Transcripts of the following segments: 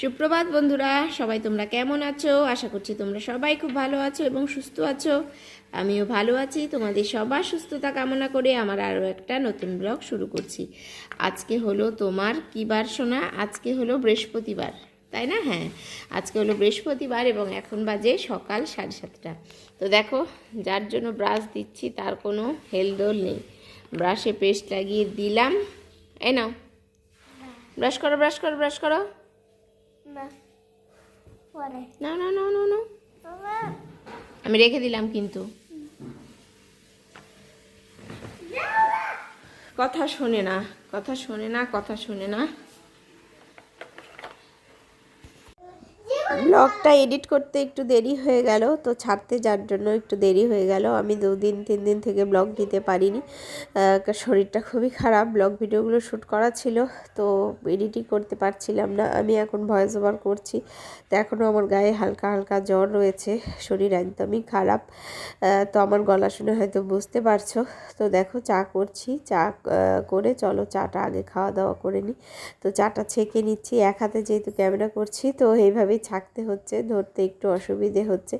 সুপ্রভাত বন্ধুরা, সবাই তোমরা কেমন আছো? আশা করছি তোমরা সবাই খুব ভালো আছো এবং সুস্থ আছো। আমিও ভালো আছি। তোমাদের সবার সুস্থতা কামনা করে আমার আরও একটা নতুন ব্লগ শুরু করছি। আজকে হলো তোমার কী বার শোনা আজকে হলো বৃহস্পতিবার, তাই না? হ্যাঁ আজকে হলো বৃহস্পতিবার এবং এখন বাজে সকাল সাড়ে সাতটা। তো দেখো, যার জন্য ব্রাশ দিচ্ছি তার কোনো হেলদোল নেই। ব্রাশে পেস্ট লাগিয়ে দিলাম। এই নাও। ব্রাশ করো ব্রাশ করো ব্রাশ করো। না না না না না আমি রেখে দিলাম কিন্তু। কথা শোনে না কথা শোনে না কথা শোনে না। ব্লগটা এডিট করতে একটু দেরি হয়ে গেল, তো ছাড়তে যার জন্য একটু দেরি হয়ে গেল। আমি দুদিন তিন দিন থেকে ব্লগ দিতে পারিনি। শরীরটা খুবই খারাপ ব্লগ ভিডিওগুলো শ্যুট করা ছিল, তো এডিটই করতে পারছিলাম না। আমি এখন ভয়েস ওভার করছি, তো এখনও আমার গায়ে হালকা হালকা জ্বর রয়েছে, শরীর একদমই খারাপ। তো আমার গলা শুনে হয়তো বুঝতে পারছ। তো দেখো, চা করছি, চা করে চলো চাটা আগে খাওয়া দাওয়া করে নিই তো চাটা ছেঁকে নিচ্ছি, এক হাতে যেহেতু ক্যামেরা করছি, তো এইভাবেই ছাকতে হচ্ছে ধরতে একটু অসুবিধে হচ্ছে।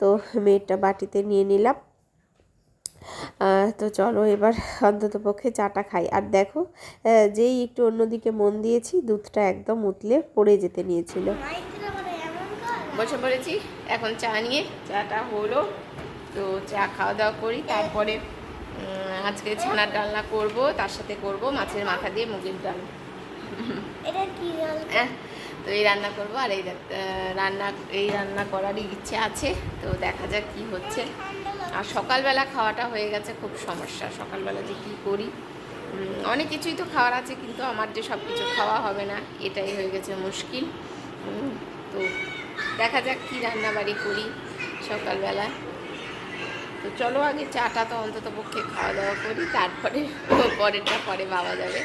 তো মেয়েটা বাটিতে নিয়ে নিলাম। তো চলো এবার অন্তত পক্ষে চাটা খাই। আর দেখো যেই একটু অন্যদিকে মন দিয়েছি দুধটা একদম উতলে পড়ে যেতে নিয়েছিল। বসে পড়েছি এখন চা নিয়ে। চাটা হলো তো চা খাওয়া দাওয়া করি। তারপরে আজকে ছানার ডালনা করব তার সাথে করব মাছের মাথা দিয়ে মুগের ডাল। এটা কি আহ, তো এই রান্না করব আর এই রান্না এই রান্না করারই ইচ্ছে আছে, তো দেখা যাক কি হচ্ছে। আর সকালবেলা খাওয়াটা হয়ে গেছে খুব সমস্যা, সকালবেলা যে কী করি। অনেক কিছুই তো খাওয়ার আছে, কিন্তু আমার যে সব কিছু খাওয়া হবে না, এটাই হয়ে গেছে মুশকিল। তো দেখা যাক কী রান্নাবাড়ি করি সকালবেলা। তো চলো আগে চাটা তো অন্তত পক্ষে খাওয়া দাওয়া করি, তারপরে, পরেরটা পরে বাবা যাবে।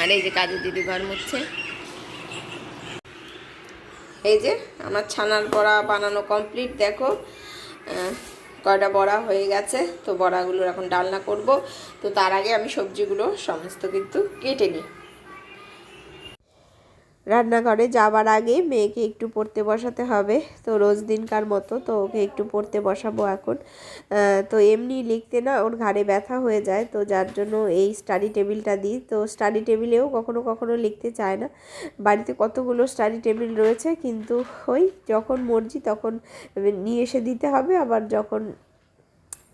আর এই যে কাজের দিদি ঘর মুছছে। এই যে আমার ছানার বড়া বানানো কমপ্লিট দেখো। কয়টা বড়া হয়ে গেছে, তো বড়াগুলোর এখন ডালনা করব। তো তার আগে আমি সবজিগুলো সমস্ত কিন্তু কেটে নিই। রান্নাঘরে যাবার আগে মেয়েকে একটু পড়তে বসাতে হবে। তো রোজ দিনকার মতো তো ওকে একটু পড়তে বসাবো এখন। তো এমনি লিখতে না ওর ঘাড়ে ব্যথা হয়ে যায়, তো যার জন্য এই স্টাডি টেবিলটা দিই। তো স্টাডি টেবিলেও কখনো কখনো লিখতে চায় না। বাড়িতে কতগুলো স্টাডি টেবিল রয়েছে, কিন্তু ওই যখন মর্জি তখন নিয়ে এসে দিতে হবে, আবার যখন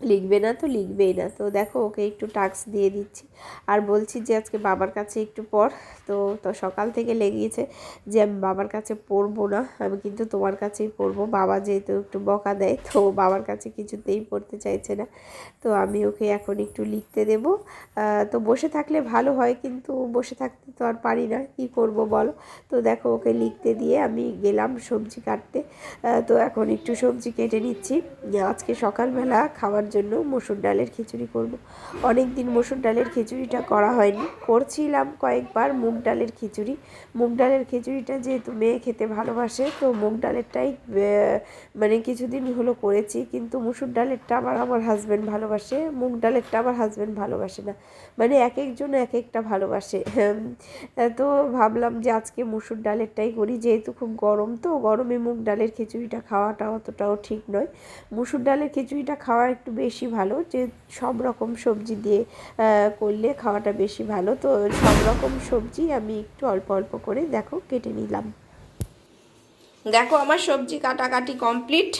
লিখবে না তো লিখবেই না। তো দেখো ওকে একটু টাস্ক দিয়ে দিচ্ছি। আর বলছি যে আজকে বাবার কাছে একটু পড়। তো তো সকাল থেকে লেগেছে যে আমি বাবার কাছে পড়ব না। আমি কিন্তু তোমার কাছেই পড়ব। বাবা যেহেতু একটু বকা দেয়, তো বাবার কাছে কিছুতেই পড়তে চাইছে না। তো আমি ওকে এখন একটু লিখতে দেব। তো বসে থাকলে ভালো হয়, কিন্তু বসে থাকতে তো আর পারি না। কি করব বলো? তো দেখো ওকে লিখতে দিয়ে আমি গেলাম সবজি কাটতে। তো এখন একটু সবজি কেটে নিচ্ছি। আজকে সকালবেলা খাওয়ার জন্য মসুর ডালের খিচুড়ি করব। অনেক দিন মসুর ডালের খিচুড়িটা করা হয়নি। করছিলাম কয়েকবার মুগ ডালের খিচুড়ি। মুগ ডালের খিচুড়িটা যেহেতু মেয়ে খেতে ভালোবাসে, তো মুগ ডালেরটাই মানে কিছুদিন হলো করেছি, কিন্তু মুসুর ডালেরটা আবার আমার হাজব্যান্ড ভালোবাসে। মুগ ডালেরটা আমার হাজব্যান্ড ভালোবাসে না। মানে এক একজন এক একটা ভালোবাসে তো ভাবলাম যে আজকে মুসুর ডালেরটাই করি, যেহেতু খুব গরম তো, গরমে মুগ ডালের খিচুড়িটা খাওয়াটা অতটাও ঠিক নয়। মুসুর ডালের খিচুড়িটা খাওয়া একটু বেশি ভালো, যে সব রকম সবজি দিয়ে করলে খাওয়াটা বেশি ভালো। তো সব রকম সবজি আমি একটু অল্প অল্প করে, দেখো, কেটে নিলাম। দেখো, আমার সবজি কাটাকাটি কমপ্লিট।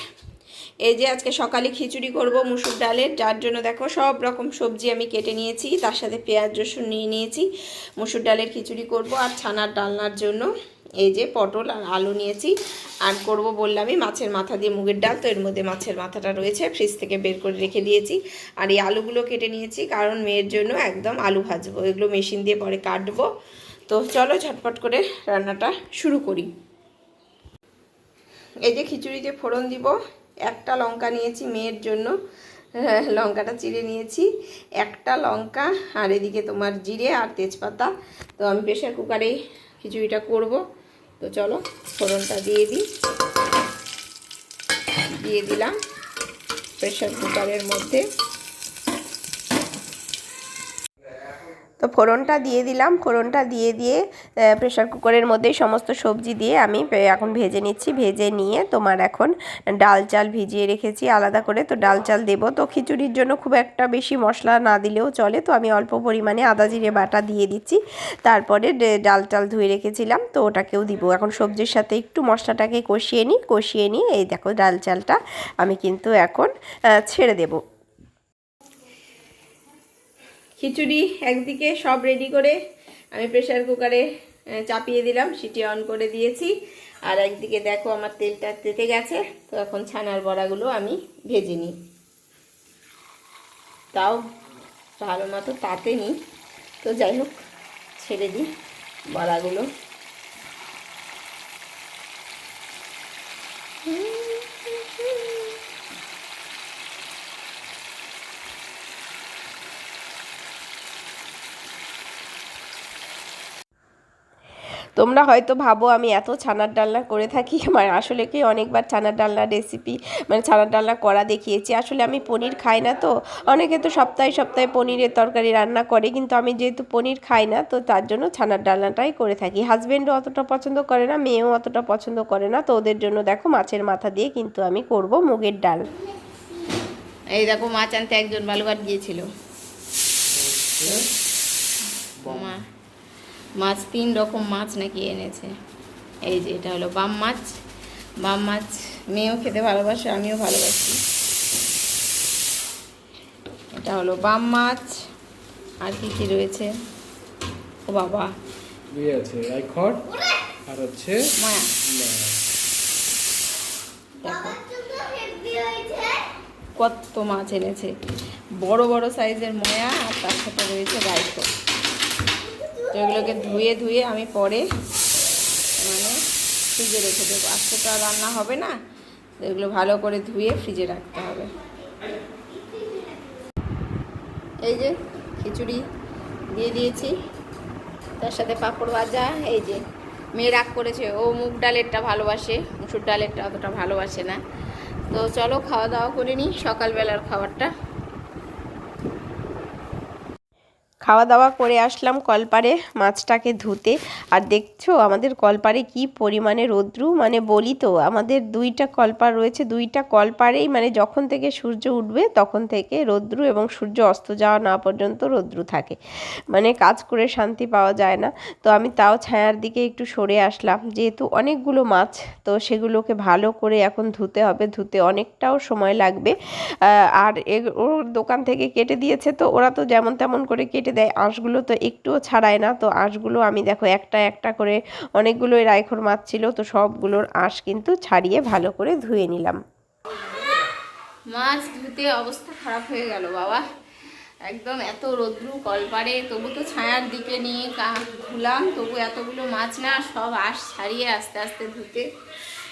এই যে আজকে সকালে খিচুড়ি করব মুসুর ডালের, যার জন্য দেখো সব রকম সবজি আমি কেটে নিয়েছি, তার সাথে পেঁয়াজ রসুন নিয়ে নিয়েছি, মুসুর ডালের খিচুড়ি করব আর ছানার ডালনার জন্য এই যে পটল আর আলু নিয়েছি, আর করব বললামই মাছের মাথা দিয়ে মুগের ডাল, তো এর মধ্যে মাছের মাথাটা রয়েছে, ফ্রিজ থেকে বের করে রেখে দিয়েছি, আর এই আলুগুলো কেটে নিয়েছি, কারণ মেয়ের জন্য একদম আলু ভাজবো, এগুলো মেশিন দিয়ে পরে কাটবো, তো চলো ঝটপট করে রান্নাটা শুরু করি। এই যে খিচুড়িতে ফোড়ন দিব একটা লঙ্কা নিয়েছি মেয়ের জন্য। হ্যাঁ, লঙ্কাটা চিড়ে নিয়েছি। একটা লঙ্কা আর এদিকে তোমার জিরে আর তেজপাতা। তো আমি প্রেশার কুকারে খিচুড়িটা করব। তো চলো ফোড়নটা দিয়ে দিই। দিয়ে দিলাম প্রেশার কুকারের মধ্যে। তো ফোড়নটা দিয়ে দিলাম। ফোড়নটা দিয়ে দিয়ে প্রেশার কুকারের মধ্যে সমস্ত সবজি দিয়ে আমি এখন ভেজে নিচ্ছি। ভেজে নিয়ে তোমার এখন ডাল চাল ভিজিয়ে রেখেছি আলাদা করে। তো ডাল চাল দেবো। তো খিচুড়ির জন্য খুব একটা বেশি মশলা না দিলেও চলে। তো আমি অল্প পরিমাণে আদা, জিরে, বাটা দিয়ে দিচ্ছি। তারপরে ডাল চাল ধুয়ে রেখেছিলাম। তো ওটাকেও দিব। এখন সবজির সাথে একটু মশলাটাকে কষিয়ে নিই। কষিয়ে নিয়ে এই দেখো ডাল চালটা আমি কিন্তু এখন ছেড়ে দেবো। খিচুড়ি একদিকে সব রেডি করে আমি প্রেশার কুকারে চাপিয়ে দিলাম সিটি অন করে দিয়েছি। আর একদিকে দেখো আমার তেলটা তেতে গেছে, তো এখন ছানার বড়াগুলো আমি ভেজে নিই। তাও ভালো মতো তাতে নিই। তো যাই হোক, ছেড়ে দিই বড়াগুলো। তোমরা হয়তো ভাবো আমি এত ছানার ডালনা করে থাকি মানে আসলে কি অনেকবার ছানার ডালনা রেসিপি মানে ছানার ডালনা করা দেখিয়েছি। আসলে আমি পনির খাই না তো অনেকে তো সপ্তাহে সপ্তাহে পনিরের তরকারি রান্না করে কিন্তু আমি যেহেতু পনির খাই না তো তার জন্য ছানার ডালনাটাই করে থাকি। হাজব্যান্ডও অতটা পছন্দ করে না মেয়েও অতটা পছন্দ করে না তো ওদের জন্য দেখো মাছের মাথা দিয়ে কিন্তু আমি করব মুগের ডাল। এই দেখো মাছ আনতে একজন বালুঘাট গিয়েছিল। মা মাছ তিন রকম মাছ নাকি এনেছে। এই যে এটা হলো বাম মাছ। বাম মাছ মেয়েও খেতে ভালোবাসে আমিও ভালোবাসি। এটা হলো বাম মাছ। আর কি কি রয়েছে? ও বাবা। আছে রাইখর আর হচ্ছে মায়া। দেখো। কত মাছ এনেছে। বড় বড় সাইজের ময়া আর তার সাথে রয়েছে রাইখো তো এগুলোকে ধুয়ে ধুয়ে আমি পরে মানে ফ্রিজে রেখে দেবো। আজকে তো আর রান্না হবে না এগুলো ভালো করে ধুয়ে ফ্রিজে রাখতে হবে। এই যে খিচুড়ি দিয়ে দিয়েছি। তার সাথে পাঁপড় ভাজা, এই যে মেয়ে রাগ করেছে, ও মুগ ডালেরটা ভালোবাসে, মুসুর ডালেরটা অতটা ভালোবাসে না। তো চলো খাওয়া দাওয়া করে নিই, সকালবেলার খাবারটা। খাওয়া দাওয়া করে আসলাম কলপারে মাছটাকে ধুতে। আর দেখছ আমাদের কলপারে কি পরিমাণে রৌদ্রু? মানে বলি তো, আমাদের দুইটা কলপার রয়েছে, দুইটা কলপারেই মানে যখন থেকে সূর্য উঠবে তখন থেকে রৌদ্রু এবং সূর্য অস্ত যাওয়া না পর্যন্ত রৌদ্রু থাকে। মানে কাজ করে শান্তি পাওয়া যায় না। তো আমি তাও ছায়ার দিকে একটু সরে আসলাম। যেহেতু অনেকগুলো মাছ, তো সেগুলোকে ভালো করে এখন ধুতে হবে। ধুতে অনেকটাও সময় লাগবে। আর ওর দোকান থেকে কেটে দিয়েছে তো ওরা তো যেমন তেমন করে কেটে দেয় আঁশগুলো তো একটুও ছাড়ায় না। তো আঁশগুলো আমি দেখো একটা একটা করে অনেকগুলোই রাইখোর মাছ ছিল তো সবগুলোর আঁশ কিন্তু ছাড়িয়ে ভালো করে ধুয়ে নিলাম। মাছ ধুতে অবস্থা খারাপ হয়ে গেল বাবা। একদম এত রৌদ্রু কলপারে, তবু তো ছায়ার দিকে নিয়ে ধুলাম, তবু এতগুলো মাছ না, সব আঁশ ছাড়িয়ে আস্তে আস্তে ধুতে।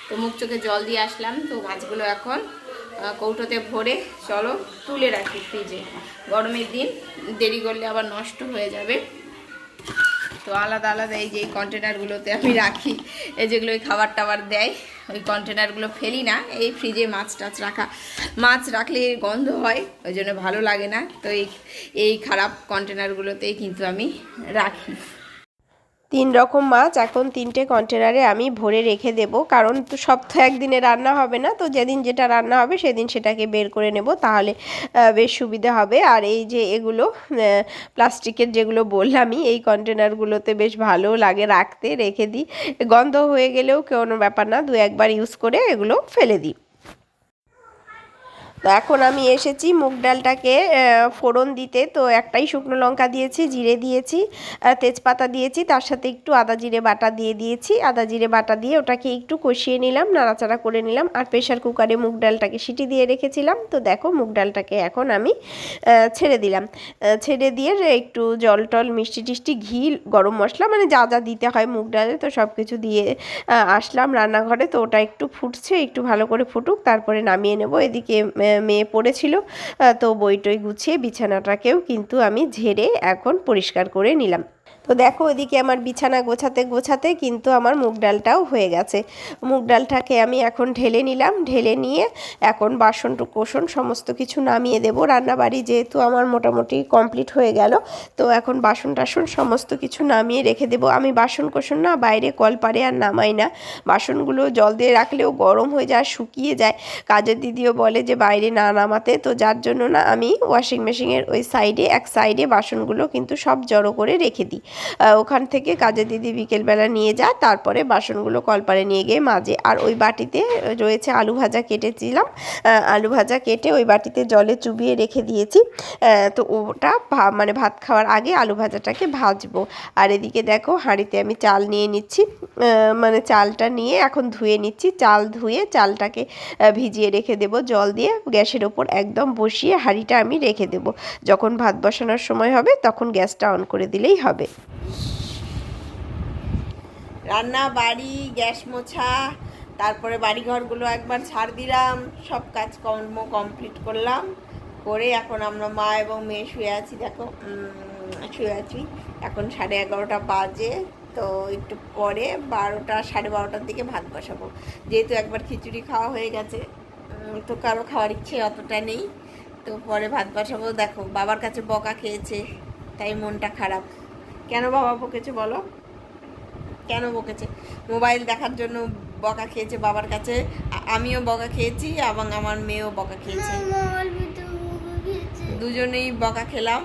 তো মুখ চোখে জল দিয়ে আসলাম। তো মাছগুলো এখন কৌটোতে ভরে চলো তুলে রাখি ফ্রিজে। গরমের দিন দেরি করলে আবার নষ্ট হয়ে যাবে। তো আলাদা আলাদা এই যে এই কন্টেনারগুলোতে আমি রাখি। এই যেগুলো ওই খাবার টাবার দেয়, ওই কন্টেনারগুলো ফেলি না। এই ফ্রিজে মাছ টাছ রাখা, মাছ রাখলে গন্ধ হয়, ওই জন্য ভালো লাগে না। তো এই এই খারাপ কন্টেনারগুলোতেই কিন্তু আমি রাখি। তিন রকম মাছ, এখন তিনটে কন্টেনারে আমি ভরে রেখে দেব। কারণ তো একদিনে রান্না হবে না, তো যেদিন যেটা রান্না হবে সেদিন সেটাকে বের করে নেব, তাহলে বেশ সুবিধা হবে। আর এই যে এগুলো প্লাস্টিকের যেগুলো বললামই, এই কন্টেনারগুলোতে বেশ ভালো লাগে রাখতে, রেখে দিই। গন্ধ হয়ে গেলেও কোনো ব্যাপার না দু একবার ইউজ করে এগুলো ফেলে দিই। তো এখন আমি এসেছি মুগ ডালটাকে ফোড়ন দিতে। তো একটাই শুকনো লঙ্কা দিয়েছি, জিরে দিয়েছি তেজপাতা দিয়েছি, তার সাথে একটু আদা জিরে বাটা দিয়ে দিয়েছি। আদা জিরে বাটা দিয়ে ওটাকে একটু কষিয়ে নিলাম, নাড়াচাড়া করে নিলাম আর প্রেশার কুকারে মুগ ডালটাকে সিটি দিয়ে রেখেছিলাম। তো দেখো মুগ ডালটাকে এখন আমি ছেড়ে দিলাম। ছেড়ে দিয়ে একটু জল টল, মিষ্টি টিষ্টি, ঘি, গরম মশলা মানে যা যা দিতে হয় মুগ ডালে, তো সব কিছু দিয়ে আসলাম রান্নাঘরে। তো ওটা একটু ফুটছে, একটু ভালো করে ফুটুক, তারপরে নামিয়ে নেব। এদিকে মেয়ে পড়েছিল তো বইটই গুছিয়ে বিছানাটাকেও কিন্তু আমি ঝেড়ে এখন পরিষ্কার করে নিলাম। তো দেখো ওদিকে আমার বিছানা গোছাতে গোছাতে কিন্তু আমার মুগ ডালটাও হয়ে গেছে। মুগ ডালটাকে আমি এখন ঢেলে নিলাম, ঢেলে নিয়ে এখন বাসন কোসন সমস্ত কিছু নামিয়ে দেবো। রান্নাবাড়ি যেহেতু আমার মোটামুটি কমপ্লিট হয়ে গেল, তো এখন বাসন টাসন সমস্ত কিছু নামিয়ে রেখে দেবো। আমি বাসন কোসন না, বাইরে কল কলপারে আর নামাই না। বাসনগুলো জল দিয়ে রাখলেও গরম হয়ে যায়, শুকিয়ে যায়। কাজের দিদিও বলে যে বাইরে না নামাতে, তো যার জন্য না আমি ওয়াশিং মেশিনের ওই সাইডে এক সাইডে বাসনগুলো কিন্তু সব জড়ো করে রেখে দিই। ওখান থেকে কাজের দিদি বিকেলবেলা নিয়ে যায় তারপরে বাসনগুলো কলপারে নিয়ে গিয়ে মাজে। আর ওই বাটিতে রয়েছে আলু ভাজা কেটেছিলাম। আলু ভাজা কেটে ওই বাটিতে জলে চুবিয়ে রেখে দিয়েছি। তো ওটা মানে ভাত খাওয়ার আগে আলু ভাজাটাকে ভাজবো। আর এদিকে দেখো হাঁড়িতে আমি চাল নিয়ে নিচ্ছি। মানে চালটা নিয়ে এখন ধুয়ে নিচ্ছি। চাল ধুয়ে চালটাকে ভিজিয়ে রেখে দেবো জল দিয়ে। গ্যাসের ওপর একদম বসিয়ে হাঁড়িটা আমি রেখে দেবো। যখন ভাত বসানোর সময় হবে তখন গ্যাসটা অন করে দিলেই হবে। রান্না, বাড়ি, গ্যাস মোছা, তারপরে বাড়িঘরগুলো একবার ছাড় দিলাম, সব কাজ কর্ম কমপ্লিট করলাম। করে এখন আমরা মা এবং মেয়ে শুয়ে আছি, দেখো শুয়ে আছি। এখন সাড়ে এগারোটা বাজে, তো একটু পরে বারোটা, সাড়ে বারোটার দিকে ভাত বসাবো। যেহেতু একবার খিচুড়ি খাওয়া হয়ে গেছে তো কারও খাওয়ার ইচ্ছে অতটা নেই। তো পরে ভাত বসাবো। দেখো, বাবার কাছে বকা খেয়েছে, তাই মনটা খারাপ। কেন বাবা বকেছে বলো? কেন বকেছে? মোবাইল দেখার জন্য বকা খেয়েছে বাবার কাছে। আমিও বকা খেয়েছি এবং আমার মেয়েও বকা খেয়েছে। দুজনেই বকা খেলাম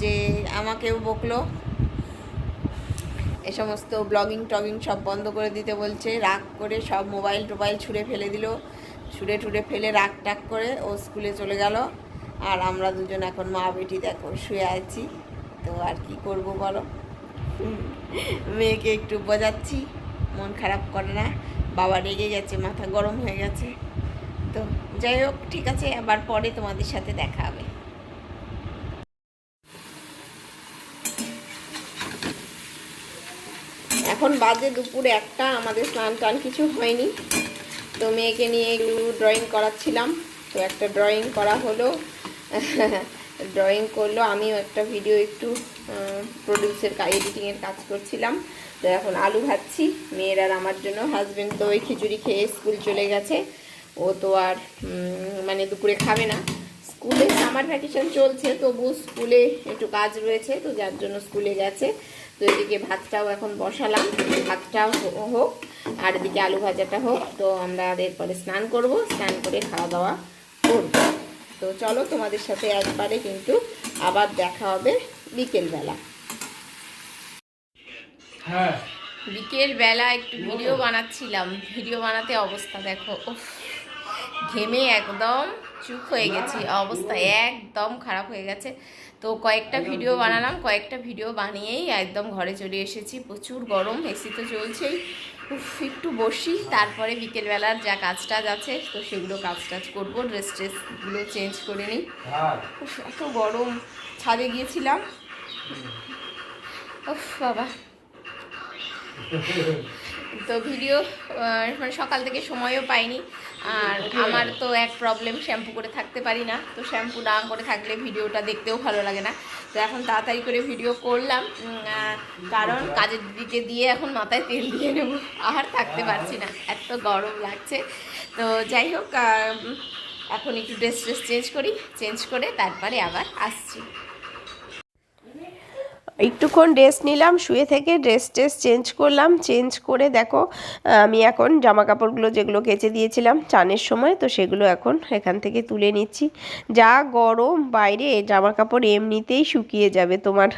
যে আমাকেও বকলো। এ সমস্ত ব্লগিং, টগিং সব বন্ধ করে দিতে বলছে। রাগ করে সব মোবাইল টোবাইল ছুঁড়ে ফেলে দিল। ছুঁড়ে টুড়ে ফেলে রাগ টাক করে ও স্কুলে চলে গেল। আর আমরা দুজন এখন মা বেটি দেখো, শুয়ে আছি। তো আর কি করব বলো? মেয়েকে একটু বোঝাচ্ছি, মন খারাপ করে না, বাবা রেগে গেছে, মাথা গরম হয়ে গেছে। তো যাই হোক, ঠিক আছে, আবার পরে তোমাদের সাথে দেখা হবে। এখন বাজে দুপুরে একটা, আমাদের স্নান টান কিছু হয়নি। তো মেয়েকে নিয়ে একটু ড্রয়িং করাচ্ছিলাম। তো একটা ড্রয়িং করা হলো। ড্রয়িং করল, আমিও একটা ভিডিও একটু প্রডিউসের এডিটিংয়ের কাজ করছিলাম। তো এখন আলু ভাজছি, মেয়ের আর আমার জন্য। হাজব্যান্ড তো ওই খিচুড়ি খেয়ে স্কুল চলে গেছে। ও তো আর মানে দুপুরে খাবে না। স্কুলে সামার ভ্যাকেশন চলছে, তবু স্কুলে একটু কাজ রয়েছে, তো যার জন্য স্কুলে গেছে। তো এদিকে ভাতটাও এখন বসালাম, ভাতটাও হোক, আর এদিকে আলু ভাজাটা হোক। তো আমরা এরপরে স্নান করব, স্নান করে খাওয়া দাওয়া করব। তো চলো তোমাদের সাথে একবারে কিন্তু আবার দেখা হবে বিকেলবেলা। হ্যাঁ। বিকেল বেলা একটু ভিডিও বানাচ্ছিলাম। ভিডিও বানাতে অবস্থা দেখো উফ। ঘেমে একদম চুপ হয়ে গেছি। অবস্থা একদম খারাপ হয়ে গেছে। তো কয়েকটা ভিডিও বানালাম কয়েকটা ভিডিও বানিয়েই একদম ঘরে চলে এসেছি। প্রচুর গরম এসি তো চলছেই। একটু বসি তারপরে বিকেলবেলার যা কাজ টাজ আছে তো সেগুলো কাজ টাজ করব ড্রেস ট্রেসগুলো চেঞ্জ করে নিই। এত গরম ছাদে গিয়েছিলাম। বাবা। তো ভিডিও মানে সকাল থেকে সময়ও পাইনি। আর আমার তো এক প্রবলেম শ্যাম্পু করে থাকতে পারি না। তো শ্যাম্পু না করে থাকলে ভিডিওটা দেখতেও ভালো লাগে না। তো এখন তাড়াতাড়ি করে ভিডিও করলাম কারণ কাজের দিকে দিয়ে এখন মাথায় তেল দিয়ে নেব। আর থাকতে পারছি না, এত গরম লাগছে। তো যাই হোক এখন একটু ড্রেস ট্রেস চেঞ্জ করি চেঞ্জ করে তারপরে আবার আসছি। একটুক্ষণ রেস্ট নিলাম, শুয়ে থেকে ড্রেস ট্রেস চেঞ্জ করলাম চেঞ্জ করে দেখো আমি এখন জামা কাপড়গুলো যেগুলো কেচে দিয়েছিলাম চানের সময়, তো সেগুলো এখন এখান থেকে তুলে নিচ্ছি। যা গরম বাইরে জামা কাপড় এমনিতেই শুকিয়ে যাবে। তোমার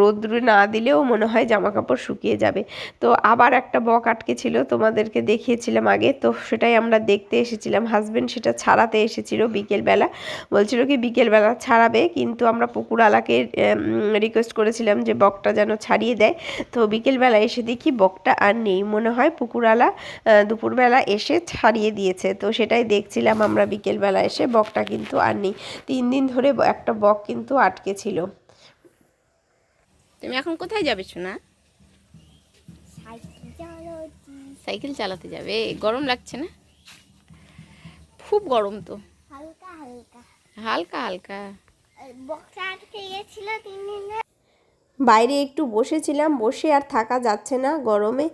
রোদ্র না দিলেও মনে হয় জামা কাপড় শুকিয়ে যাবে। তো আবার একটা বক আটকে ছিল, তোমাদেরকে দেখিয়েছিলাম আগে, তো সেটাই আমরা দেখতে এসেছিলাম। হাজবেন্ড সেটা ছাড়াতে এসেছিল বিকেলবেলা। বলছিল কি বিকেলবেলা ছাড়াবে, কিন্তু আমরা পুকুরওয়ালাকে রিকোয়েস্ট করেছিলাম যে বকটা যেন ছাড়িয়ে দেয়। তো বিকেলবেলা এসে দেখি বকটা আর নেই। মনে হয় পুকুরওয়ালা আহ, দুপুরবেলা এসে ছাড়িয়ে দিয়েছে। তো সেটাই দেখছিলাম আমরা বিকেলবেলা এসে বকটা কিন্তু আর নেই। তিন দিন ধরে একটা বক কিন্তু আটকে ছিল। তুমি এখন কোথায় যাবে সোনা? সাইকেল চালাতে যাবে? গরম লাগছে না? খুব গরম তো। হালকা হালকা। হালকা হালকা। বক্সা আটকে গেছিল তিন দিন। বাইরে একটু বসেছিলাম, বসে আর থাকা যাচ্ছে না গরমে।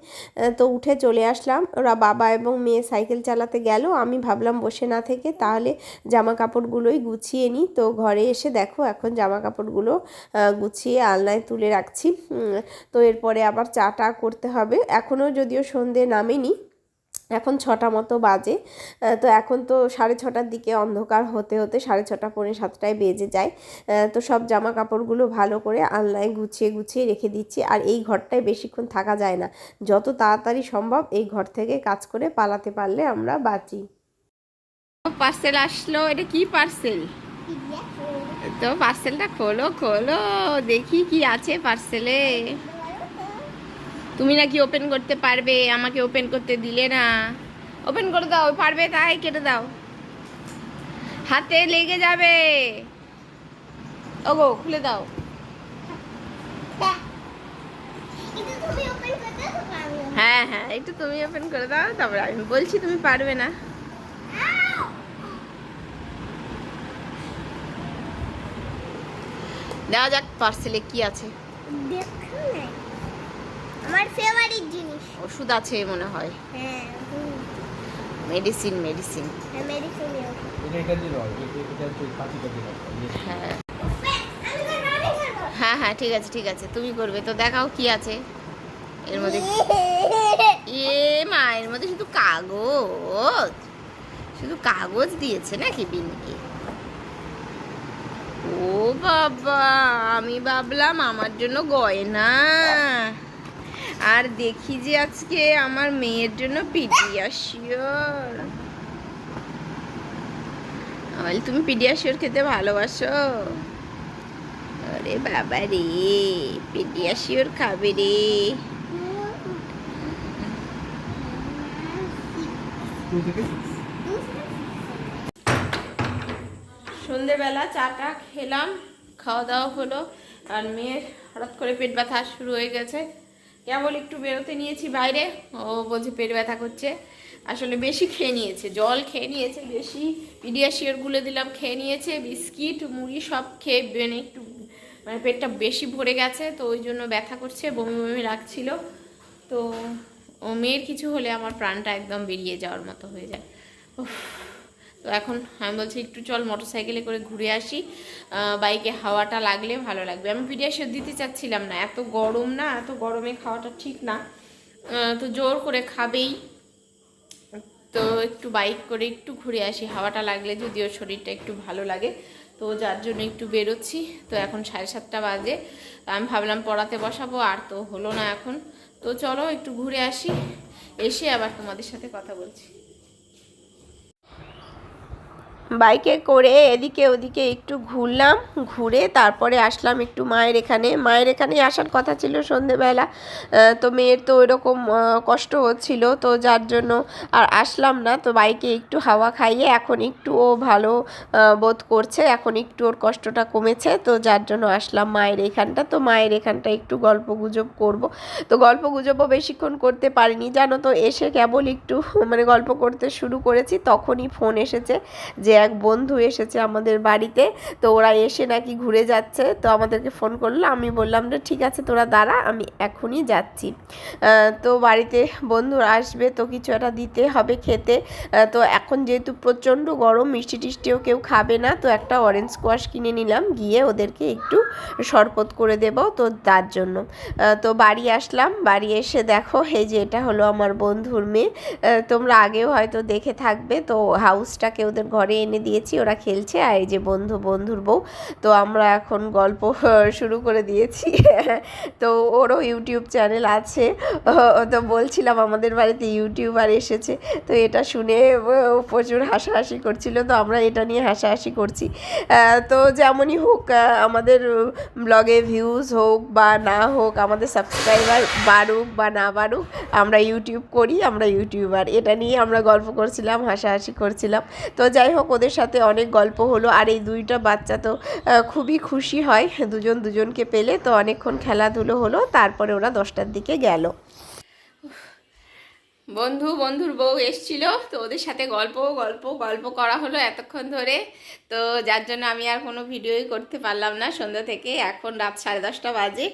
তো উঠে চলে আসলাম। ওরা বাবা এবং মেয়ে সাইকেল চালাতে গেল। আমি ভাবলাম বসে না থেকে তাহলে জামা কাপড়গুলোই গুছিয়ে নিই। তো ঘরে এসে দেখো, এখন জামা কাপড়গুলো গুছিয়ে আলনায় তুলে রাখছি। তো এরপরে আবার চাটা করতে হবে। এখনও যদিও সন্ধে নামেনি এখন ছটা মতো বাজে তো এখন তো সাড়ে ছটার দিকে অন্ধকার হতে হতে সাড়ে ছটা পৌনে সাতটায় বেজে যায়। তো সব জামা কাপড়গুলো ভালো করে আলনায় গুছিয়ে গুছিয়ে রেখে দিচ্ছি আর এই ঘরটায় বেশিক্ষণ থাকা যায় না। যত তাড়াতাড়ি সম্ভব এই ঘর থেকে কাজ করে পালাতে পারলে আমরা বাঁচি। পার্সেল আসলো। এটা কি পার্সেল তো পার্সেলটা খোলো খোলো। দেখি কি আছে পার্সেলে তুমি নাকি ওপেন করতে পারবে, আমাকে ওপেন করতে দিলে না। ওপেন করে দাও, পারবে তাই কেটে দাও। হাতে লেগে যাবে। ওগো, খুলে দাও। হ্যাঁ হ্যাঁ একটু তুমি ওপেন করে দাও, তারপরে আমি বলছি তুমি পারবে না। দেওয়া যাক পার্সেলে কি আছে। দেখো। আমার ফেভারিট জিনিস। ওষুধ আছে মনে হয়। হ্যাঁ মেডিসিন মেডিসিন হ্যাঁ মেডিসিন। হ্যাঁ। আমি তো রানি খাব হ্যাঁ হ্যাঁ ঠিক আছে ঠিক আছে তুমি করবে তো দেখাও কি আছে। এর মধ্যে এ মা এর মধ্যে শুধু কাগজ। শুধু কাগজ দিয়েছে নাকি বিনকে? ও বাবা আমি ভাবলাম আমার জন্য গয়না। আর দেখি যে আজকে আমার মেয়ের জন্য পিডিয়াশিওর। আমি তুমি পিডিয়াশিওর খেতে ভালোবাসো? আরে বাবা রে, পিডিয়াশিওর খাবে রে। সন্ধেবেলা চাটা খেলাম, খাওয়া দাওয়া হলো, আর মেয়ের হঠাৎ করে পেট ব্যথা শুরু হয়ে গেছে। কেবল একটু বেরোতে নিয়েছি বাইরে। ও বলছে পেট ব্যথা করছে। আসলে বেশি খেয়ে নিয়েছে, জল খেয়ে নিয়েছে বেশি, পিডিয়াশিওর গুলে দিলাম, খেয়ে নিয়েছে, বিস্কিট, মুড়ি সব খেয়ে মানে একটু মানে পেটটা বেশি ভরে গেছে, তো ওই জন্য ব্যথা করছে, বমি বমি লাগছিল। তো, ও মেয়ের কিছু হলে আমার প্রাণটা একদম বেরিয়ে যাওয়ার মতো হয়ে যায়। তো এখন আমি বলছি একটু চল মোটর সাইকেলে করে ঘুরে আসি। বাইকে হাওয়াটা লাগলে ভালো লাগবে। আমি পিডিয়াশিওর দিতে চাচ্ছিলাম না। এত গরম না, এত গরমে খাওয়াটা ঠিক না। তো জোর করে খাবেই। তো একটু বাইক করে একটু ঘুরে আসি। হাওয়াটা লাগলে যদিও শরীরটা একটু ভালো লাগে। তো যার জন্য একটু বেরোচ্ছি। তো এখন সাড়ে সাতটা বাজে। আমি ভাবলাম পড়াতে বসাবো, আর তো হলো না এখন। তো চলো একটু ঘুরে আসি। এসে আবার তোমাদের সাথে কথা বলছি। বাইকে করে এদিকে ওদিকে একটু ঘুরলাম, ঘুরে তারপরে আসলাম একটু মায়ের এখানে। মায়ের এখানে আসার কথা ছিল সন্ধেবেলা। তো মেয়ের তো ওইরকম কষ্ট হচ্ছিল, তো যার জন্য আর আসলাম না। তো বাইকে একটু হাওয়া খাইয়ে এখন একটু ও ভালো বোধ করছে। এখন একটু ওর কষ্টটা কমেছে, তো যার জন্য আসলাম মায়ের এখানটা। তো মায়ের এখানটা একটু গল্প গুজব করব। তো গল্প গুজবও বেশিক্ষণ করতে পারিনি। জানো তো, এসে কেবল একটু মানে গল্প করতে শুরু করেছি, তখনই ফোন এসেছে যে এক বন্ধু এসেছে আমাদের বাড়িতে, তো ওরা এসে নাকি ঘুরে যাচ্ছে, তো আমাদেরকে ফোন করল। আমি বললাম যে, ঠিক আছে, তোরা দাঁড়া, আমি এখনই যাচ্ছি। তো বাড়িতে বন্ধু আসবে, তো কিছু একটা দিতে হবে খেতে। তো এখন যেহেতু প্রচণ্ড গরম, মিষ্টি টিষ্টিও কেউ খাবে না, তো একটা অরেঞ্জ স্কোয়াশ কিনে নিলাম, গিয়ে ওদেরকে একটু শরবত করে দেব, তো তার জন্য। তো বাড়ি আসলাম, বাড়ি এসে দেখো, এই যে এটা হলো আমার বন্ধুর মেয়ে। তোমরা আগেও হয়তো দেখে থাকবে, তো হাউসটাকে ওদের ঘরে এনে দিয়েছি, ওরা খেলছে আর এই যে বন্ধু বন্ধুর বউ। তো আমরা এখন গল্প শুরু করে দিয়েছি। তো ওরও ইউটিউব চ্যানেল আছে। তো বলছিলাম আমাদের বাড়িতে ইউটিউবার এসেছে। তো এটা শুনে প্রচুর হাসাহাসি করছিল। তো আমরা এটা নিয়ে হাসাহাসি করছি। তো যেমনই হোক আমাদের ব্লগে ভিউজ হোক বা না হোক, আমাদের সাবস্ক্রাইবার বাড়ুক বা না বাড়ুক, আমরা ইউটিউব করি, আমরা ইউটিউবার। এটা নিয়ে আমরা গল্প করছিলাম, হাসাহাসি করছিলাম। তো যাই হোক, ওদের সাথে অনেক গল্প হলো আর এই দুইটা বাচ্চা তো খুবই খুশি হয়। দুজন দুজনকে পেলে তো অনেকক্ষণ খেলাধুলো হলো, তারপরে ওরা দশটার দিকে গেল। বন্ধু, বন্ধুর বউ এসছিল, তো ওদের সাথে গল্প গল্প গল্প করা হলো এতক্ষণ ধরে। তো যার জন্য আমি আর কোনো ভিডিওই করতে পারলাম না। সন্ধ্যা থেকে এখন রাত সাড়ে দশটা বাজে।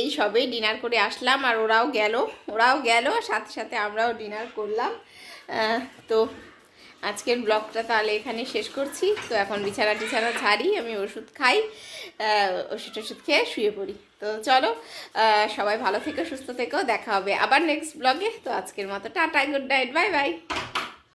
এই সবেই ডিনার করে আসলাম আর ওরাও গেল ওরাও গেল, সাথে সাথে আমরাও ডিনার করলাম। তো আজকের ব্লগটা তাহলে এখানে শেষ করছি। তো এখন বিছানা টিছানা ছাড়ি আমি ওষুধ খাই ওষুধ টষুধ খেয়ে শুয়ে পড়ি। তো চলো সবাই ভালো থেকো, সুস্থ থেকো, দেখা হবে আবার নেক্সট ব্লগে তো আজকের মতো tata good night bye bye